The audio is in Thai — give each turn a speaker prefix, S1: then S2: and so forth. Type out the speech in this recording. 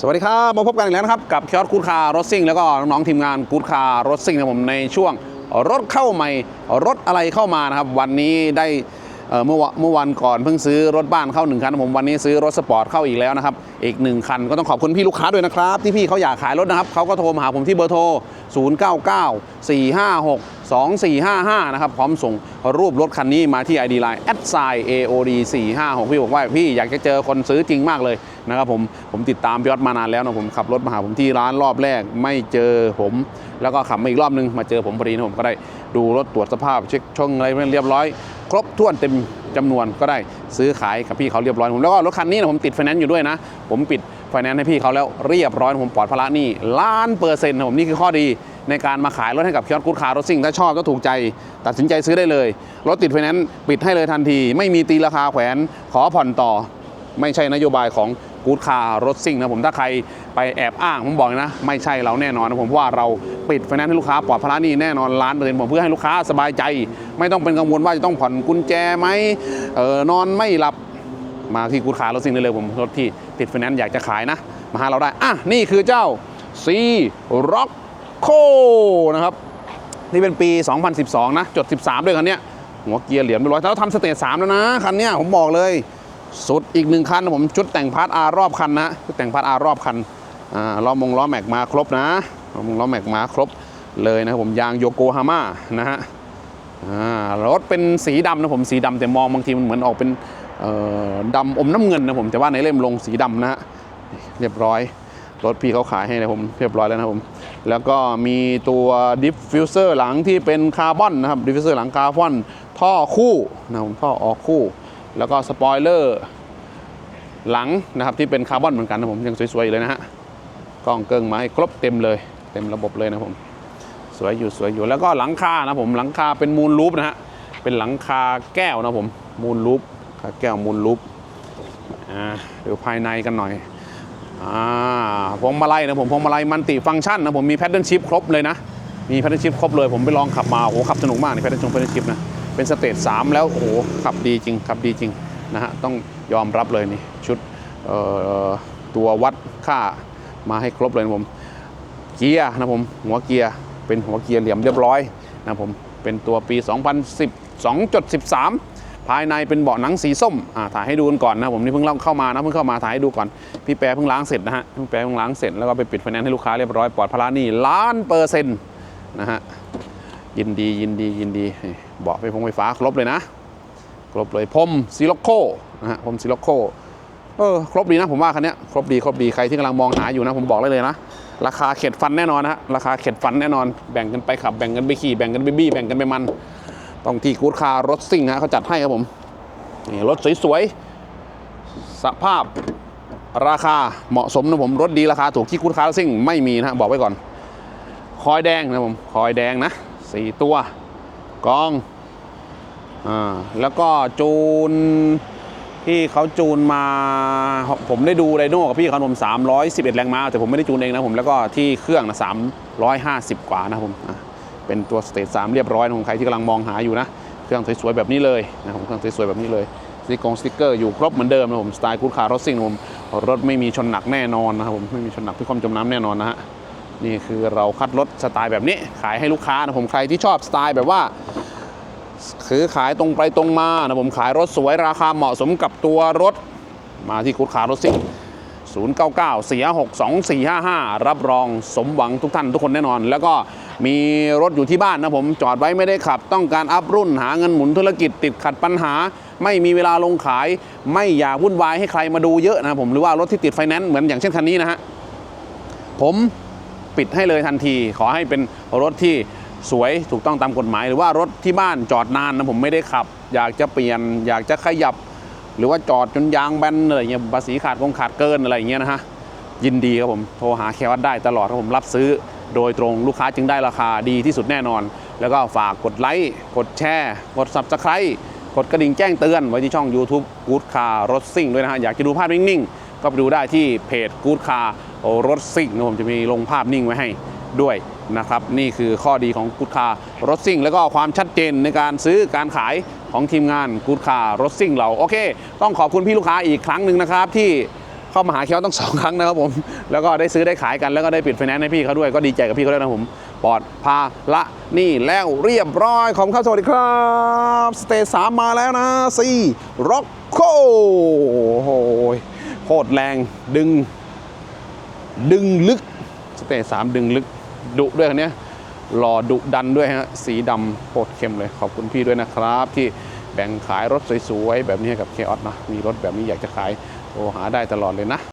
S1: สวัสดีครับ มาพบกันอีกแล้วนะครับ กับคิออสกูดคาร์รถซิ่ง แล้วก็น้องๆทีมงานกูดคาร์รถซิ่งนะผมในช่วงรถเข้าใหม่ รถอะไรเข้ามานะครับ วันนี้ได้เมื่อวะเมื่อวันก่อนเพิ่งซื้อรถบ้านเข้าหนึ่งคันผมวันนี้ซื้อรถสปอร์ตเข้าอีกแล้วนะครับ อีกหนึ่งคันก็ต้องขอบคุณพี่ลูกค้าด้วยนะครับ ที่พี่เขาอยากขายรถนะครับเขาก็โทรมาหาผมที่เบอร์โทร 0 9 9 4 5 6 2 4 5 5 นะครับ พร้อมส่งรูปรถคันนี้มาที่ ID Line a d s i AOD 4 5 6พี่บอกว่าพี่อยากจะเจอคนซื้อจริงมากเลยนะครับผม ผมติดตามพี่ยอดมานานแล้วนะผมขับรถมาหาผมที่ร้านรอบแรกไม่เจอผม แล้วก็ขับมาอีกรอบนึงมาเจอผมพอดีนะผมก็ได้ดูรถตรวจสภาพเช็คช่องอะไรเรียบร้อย ครบถ้วนเต็มจำนวนก็ได้ซื้อขายกับพี่เขาเรียบร้อยผมแล้วก็รถคันนี้นะผมติดไฟแนนซ์อยู่ด้วยนะ ผมปิด ไฟแนนซ์ให้พี่เขาแล้วเรียบร้อยผมปลอดภาระหนี่ล้านเปอร์เซ็นต์นะผมนี่คือข้อดีในการมาขายรถให้กับคิออสกูดคาร์รถซิ่งถ้าชอบถ้าถูกใจ ตัดสินใจซื้อได้เลย รถติดไฟแนนซ์ปิดให้เลยทันที ไม่มีตีราคาแขวนขอผ่อนต่อ ไม่ใช่นโยบายของกูดคาร์รถซิ่งนะผมถ้าใครไปแอบอ้างผมบอกนะ ไม่ใช่เราแน่นอนนะผมว่าเราปิดไฟแนนซ์ให้ลูกค้าปลอดภาระหนี้แน่นอนล้านเปอร์เซ็นต์ผมเพื่อให้ลูกค้าสบายใจ ไม่ต้องเป็นกังวลว่าจะต้องผ่อนกุญแจไหมเออนอนไม่หลับ มาที่กูดคาร์รถซิ่งได้เลยผมรถที่ติดไฟแนนซ์อยากจะขายนะ มาหาเราได้อะนี่คือเจ้า C Rock c o นะครับนี่เป็นปี 2012 นะ จด 13 ด้วยคันเนี้ยหัวเกียร์เหลี่ยมเรียบร้อยแล้วทำสเตจ3แล้วนะ คันเนี้ยผมบอกเลย สุดอีกหนึ่งคันนะผมชุดแต่งพาร์ทอารอบคันนะชุดแต่งพาร์ทอารอบคันอ่าล้อมงล้อแม็กมาครบนะล้อมงล้อแม็กมาครบเลยนะผมยางโยโกฮาม่านะฮะอ่ารถเป็นสีดำนะผมสีดำแต่มองบางทีมันเหมือนออกเป็น ดำอมน้ำเงินนะผมแต่ว่าในเล่มลงสีดำนะฮะเรียบร้อยรถพี่เขาขายให้นะผมเรียบร้อยแล้วนะผมแล้วก็มีตัวดิฟฟิวเซอร์หลังที่เป็นคาร์บอนนะครับดิฟฟิวเซอร์หลังคาร์บอนท่อคู่นะผมท่อออกคู่ แล้วก็สปอยเลอร์หลังนะครับที่เป็นคาร์บอนเหมือนกันนะผมยังสวยๆเลยนะฮะกล้องเกิงไม้ครบเต็มเลย เต็มระบบเลยนะผมสวยอยู่สวยอยู่แล้วก็หลังคานะผมหลังคาเป็นมูลลูปนะฮะเป็นหลังคาแก้วนะผมมูลลูป แก้วมูลลูปอ่าดูภายในกันหน่อยอพวงมาลัยนะผมพวงมาลัยมันติฟังก์ชันนะผมมีแพทเทิร์นชิพครบเลยนะ มีแพทเทิร์นชิพครบเลยผมไปลองขับมาโอ้โหขับสนุกมากในแพทเทิร์นชงแพทเทิร์นชิพนะเป็นสเตจ3แล้วโอ้โหขับดีจริงขับดีจริงนะฮะต้องยอมรับเลยนี่ชุดตัววัดค่ามาให้ครบเลยนะผมเกียร์นะผมหัวเกียร์เป็นหัวเกียร์เหลี่ยมเรียบร้อยนะผมเป็นตัวปี 2012.13 ภายในเป็นเบาะหนังสีส้มอ่าถ่ายให้ดูกันก่อนนะผมนี่เพิ่งเล่าเข้ามานะเพิ่งเข้ามาถ่ายให้ดูก่อนพี่แปรเพิ่งล้างเสร็จนะฮะพี่แปรเพิ่งล้างเสร็จแล้วก็ไปปิดไฟแนนซ์ให้ลูกค้าเรียบร้อยปลอดภาระหนี้ล้านเปอร์เซ็นต์นะฮะยินดียินดียินดีเบาะไฟฟงไฟฟ้าครบเลยนะ ครบเลยพรมซิล็อกโคนะฮะพรมซิล็อกโคเออครบดีนะผมว่าคันนี้ครบดีครบดีใครที่กำลังมองหาอยู่นะผมบอกเลยเลยนะราคาเข็ดฟันแน่นอนนะฮะราคาเข็ดฟันแน่นอนแบ่งกันไปขับแบ่งกันไปขี่แบ่งกันไปบี้แบ่งกันไปมัน ต้องที่กูดคาร์รถซิ่งฮะเขาจัดให้ครับผมนี่รถสวยๆสภาพราคาเหมาะสมนะผมรถดีราคาถูกที่คุณค้าซิ่งไม่มีนะบอกไว้ก่อน คอยแดงนะผมคอยแดงนะสี่ตัวกองอ่าแล้วก็จูนที่เขาจูนมาผมได้ดูไดโน่กับพี่เขาผม311 แรงม้าแต่ผมไม่ได้จูนเองนะผมแล้วก็ที่เครื่องนะ350 กว่านะผมอะ เป็นตัวสเตจ3เรียบร้อยนะผมใครที่กำลังมองหาอยู่นะ เครื่องสวยๆแบบนี้เลยนะครับเครื่องสวยๆแบบนี้เลยสติกงสติกเกอร์อยู่ครบเหมือนเดิมนะผมสไตล์คูดคาร์รถซิ่งผมรถไม่มีชนหนักแน่นอนนะครับผมไม่มีชนหนักพิความจมน้ำแน่นอนนะฮะนี่คือเราคัดรถสไตล์แบบนี้ ขายให้ลูกค้านะผมใครที่ชอบสไตล์แบบว่าคือขายตรงไปตรงมานะผมขายรถสวยราคาเหมาะสมกับตัวรถมาที่คูดคาร์รถซิ่ง 099 456 2455 รับรองสมหวังทุกท่านทุกคนแน่นอน แล้วก็มีรถอยู่ที่บ้านนะผม จอดไว้ไม่ได้ขับ ต้องการอัพรุ่นหาเงินหมุนธุรกิจติดขัดปัญหา ไม่มีเวลาลงขาย ไม่อยากวุ่นวายให้ใครมาดูเยอะนะผมหรือว่ารถที่ติดไฟแนนซ์เหมือนอย่างเช่นคันนี้นะฮะผมปิดให้เลยทันที ขอให้เป็นรถที่สวยถูกต้องตามกฎหมาย หรือว่ารถที่บ้านจอดนานนะผมไม่ได้ขับ อยากจะเปลี่ยน อยากจะขยับ หรือว่าจอดจนยางแบนอะไรเงี้ยภาษีขาดคงขาดเกินอะไรอย่างเงี้ยนะฮะยินดีครับผมโทรหาแควัตได้ตลอดครับผมรับซื้อโดยตรงลูกค้าจึงได้ราคาดีที่สุดแน่นอน แล้วก็ฝากกดไลค์กดแชร์กด subscribe กดกระดิ่งแจ้งเตือนไว้ที่ช่อง YouTube Good Car รถซิ่งด้วยนะฮะอยากจะดูภาพนิ่งๆ ก็ไปดูได้ที่เพจ Good Car รถซิ่งนะผมจะมีลงภาพนิ่งไว้ให้ด้วยนะครับ นี่คือข้อดีของ Good Car รถซิ่ง แล้วก็ความชัดเจนในการซื้อการขาย ของทีมงาน Good Car รถซิ่งเราโอเค ต้องขอบคุณพี่ลูกค้าอีกครั้งหนึ่งนะครับ ที่เข้ามาหาเคียวต้องสองครั้งนะครับผมแล้วก็ได้ซื้อได้ขายกันแล้วก็ได้ปิดไฟแนนซ์ให้พี่เขาด้วยก็ดีใจกับพี่เขาด้วยนะผมปลอดภาละนี่แล้วเรียบร้อยขอบคุณครับสวัสดีครับสเตจสามมาแล้วนะสี่ร็อกโคโอ้โหโคตรแรงดึง ดึงลึกสเตจสามดึงลึกดุด้วยคันเนี้ย หล่อดุดันด้วยฮะ สีดำโคตรเข้มเลย ขอบคุณพี่ด้วยนะครับ ที่แบ่งขายรถสวยๆ แบบนี้ให้กับเคออสนะ มีรถแบบนี้อยากจะขายโอหาได้ตลอดเลยนะ